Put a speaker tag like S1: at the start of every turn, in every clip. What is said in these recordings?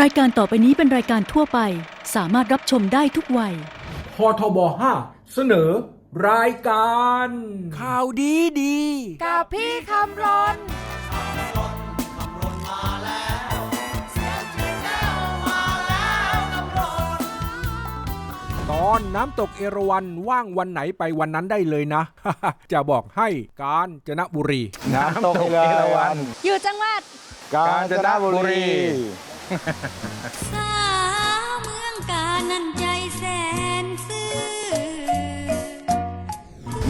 S1: รายการต่อไปนี้เป็นรายการทั่วไป สามารถรับชมได้ทุกวัย
S2: พทบ5เสนอ รายการ
S3: ข่าวดีดี
S4: กับพี่คำรน
S3: ตอนน้ำตกเอราวันว่างวันไหนไปวันนั้นได้เลยนะ จะบอกให้การจนบุรี
S5: น้ำตกเอราวัณ
S4: อยู่จังหวัด
S5: กาญจนบุรี
S6: สาวเมืองกาญนันใจแสนซื่อ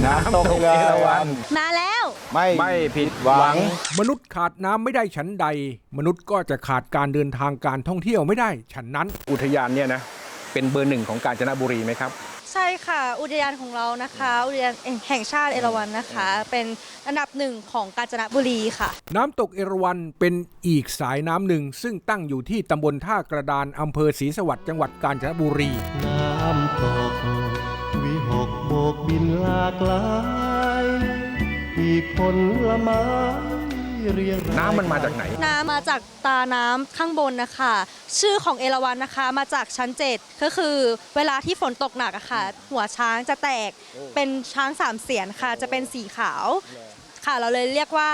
S5: น้ำตกเอราวัณ
S4: มาแล้ว
S5: ไม่ไม่ผิดหวัง
S3: มนุษย์ขาดน้ำไม่ได้ฉันใด มนุษย์ก็จะขาดการเดินทางการท่องเที่ยวไม่ได้ฉันนั้น
S7: อุทยานเนี่ยนะ เป็นเบอร์หนึ่งของกาญจนบุรีไหมครับ
S4: ใช่ค่ะ อุทยานของเรานะคะ อุทยานแห่งชาติเอราวัณนะคะ เป็นอันดับหนึ่งของกาญจนบุรีค่ะ
S3: น้ำตกเอราวัณเป็นอีกสายน้ำหนึ่ง ซึ่งตั้งอยู่ที่ตำบลท่ากระดานอำเภอศรีสวัสดิ์จังหวัดกาญจนบุรี
S8: น้ำตกวิหกโบกบินหลากหลาย อีกผลละไม้เรียงราย
S7: น้ำมันมาจากไหน
S4: น้ำมาจากตาน้ำข้างบนนะคะ ชื่อของเอราวัณนะคะมาจากชั้น7ก็คือเวลาที่ฝนตกหนักอะค่ะ หัวช้างจะแตกเป็นช้างสามเสียนค่ะ จะเป็นสีขาว ค่ะ เราเลยเรียกว่า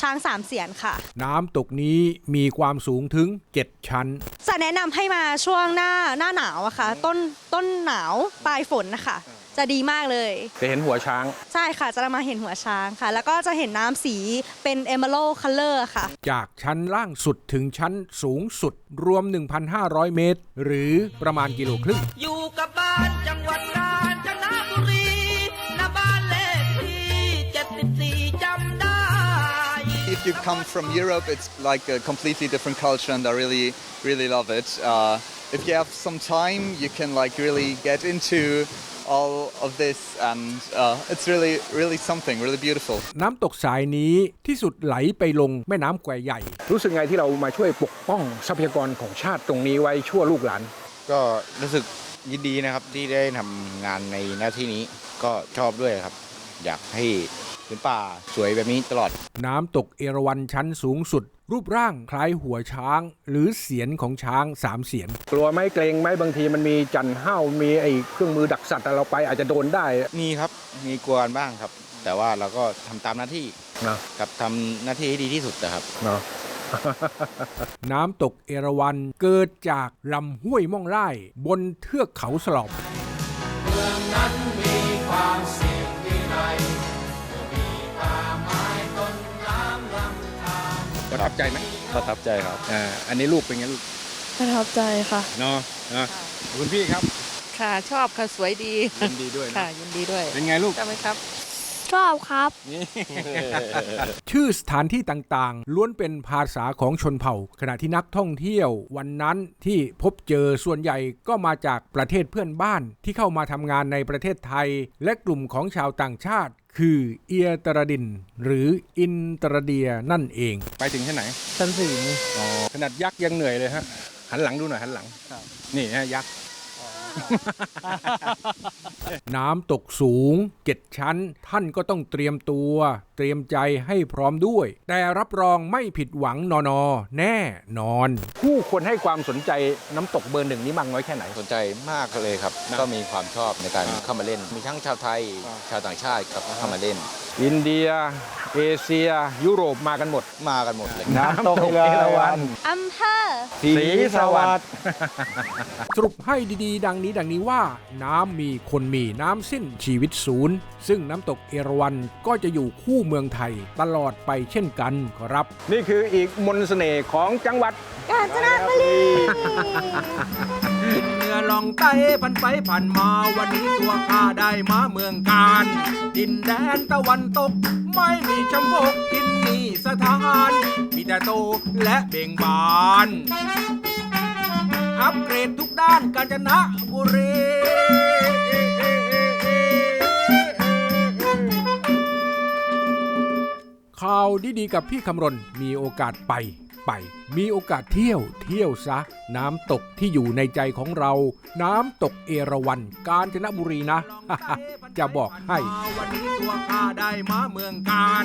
S4: ช้างสามเสียนค่ะ
S3: น้ำตกนี้มีความสูงถึง 7 ชั้น
S4: จะแนะนำให้มาช่วงหน้าหน้าหนาวอะค่ะ ต้นต้นหนาวปลายฝนนะคะ จะดีมากเลย
S7: จะเห็นหัวช้าง
S4: ใช่ค่ะ จะมาเห็นหัวช้างค่ะ แล้วก็จะเห็นน้ำสีเป็น emerald color ค่ะ
S3: จากชั้นล่างสุดถึงชั้นสูงสุดรวม 1,500 เมตร หรือประมาณกิโลครึ่ง
S9: อยู่กับบ้านจังหวัดกา
S10: you come from Europe, it's like a completely different culture, and I really, really love it. Uh, if you have some time, you can like really get into all of this, and uh, it's really, really something, really beautiful.
S3: น้ำตกสายนี้ที่สุดไหลไปลงแม่น้ำแควใหญ่
S7: รู้สึกไงที่เรามาช่วยปกป้องทรัพยากรของชาติตรงนี้ไว้ชั่วลูกหลาน
S5: ก็รู้สึกยินดีนะครับที่ได้ทำงานในหน้าที่นี้ก็ชอบด้วยครับ อยากให้ พื้นป่าสวยแบบนี้ตลอด
S3: น้ำตกเอราวัณชั้นสูงสุด รูปร่างคล้ายหัวช้าง หรือเสียนของช้างสามเสียน
S7: กลัวไหมเกรงไหมบางทีมันมีจันห้าวมีไอ้เครื่องมือดักสัตว์อะเราไปอาจจะโดนได้
S5: มีครับมีกลัวกันบ้างครับ แต่ว่าเราก็ทำตามหน้าที่
S7: นะ
S5: กับทำหน้าที่ให้ดีที่สุดนะครับ
S7: เนาะ
S3: น้ำตกเอราวัณเกิดจากลำห้วยม่องไร่บนเทือกเขาสลอม
S7: ประทับใจไหม
S5: ประทับใจครับ
S7: อ่าอันนี้ลูกเป็นไงลูก
S4: ประทับใจค่ะ
S7: เนาะนะคุณพี่ครับ
S11: ค่ะ ชอบค่ะ สวยดี
S7: ยินดีด้วย
S11: ค่ะ
S7: นะ
S11: ยินดีด้วย
S7: เป็นไงลูก
S11: ใช่ไหมครับ
S6: ชอบครับ
S3: ชื่อสถานที่ต่างๆ ล้วนเป็นภาษาของชนเผ่า ขณะที่นักท่องเที่ยววันนั้นที่พบเจอส่วนใหญ่ก็มาจากประเทศเพื่อนบ้านที่เข้ามาทำงานในประเทศไทย และกลุ่มของชาวต่างชาติ คือเอียตรดิน หรืออินตรเดียนั่นเอง
S7: ไปถึงที่ไหน
S11: ชั้นสี่
S7: อ๋อขนาดยักษ์ยังเหนื่อยเลยฮะ หันหลังดูหน่อยหันหลัง นี่ฮะยักษ์
S3: น้ำตกสูงเจ็ดชั้น ท่านก็ต้องเตรียมตัว เตรียมใจให้พร้อมด้วย แต่รับรองไม่ผิดหวังนอนอแน่นอน
S7: ผู้คนให้ความสนใจน้ำตกเบอร์หนึ่งนี้มากน้อยแค่ไหน
S5: สนใจมากเลยครับ
S7: นะ
S5: ก็มีความชอบในการ
S7: อ่า
S5: เข้ามาเล่น มีทั้งชาวไทย
S7: อ่า
S5: ชาวต่างชาติครับเข้ามาเล่น
S7: อินเดีย เอเชีย ยุโรปมากันหมด
S5: มากันหมดเลย
S7: น้ำตกเอราวัณ
S4: อำเภอ
S7: ศรีสวัสดิ์
S3: สรุปให้ดีๆ ดังนี้ดังนี้ว่า น้ำมีคนมีน้ำสิ้นชีวิตศูนย์ ซึ่งน้ำตกเอราวัณก็จะอยู่คู่เมืองไทยตลอดไปเช่นกันครับ
S7: นี่คืออีกมนต์เสน่ห์ของจังหวัด
S4: กาญจนบุรี
S2: เมื่ อลองไต้พันไปผ่านมาวันนี้ตัวข้าได้มาเมืองการ ดินแดนตะวันตก ไม่มีชำพกกินมีสถานมีแต่โตและเบ่งบานอัปเกรดทุกด้านกาญจนบุรี
S3: ข่าวดีๆกับพี่คำรณมีโอกาสไป ไป มีโอกาสเที่ยวเที่ยวซะ น้ำตกที่อยู่ในใจของเรา น้ำตกเอราวันกาญจนบุรีนะ จะบอกให้
S2: วันนี้ตัวข้าได้มาเมืองกาญ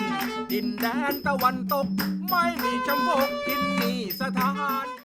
S2: ดินแดนตะวันตก ไม่มีชำพกกิน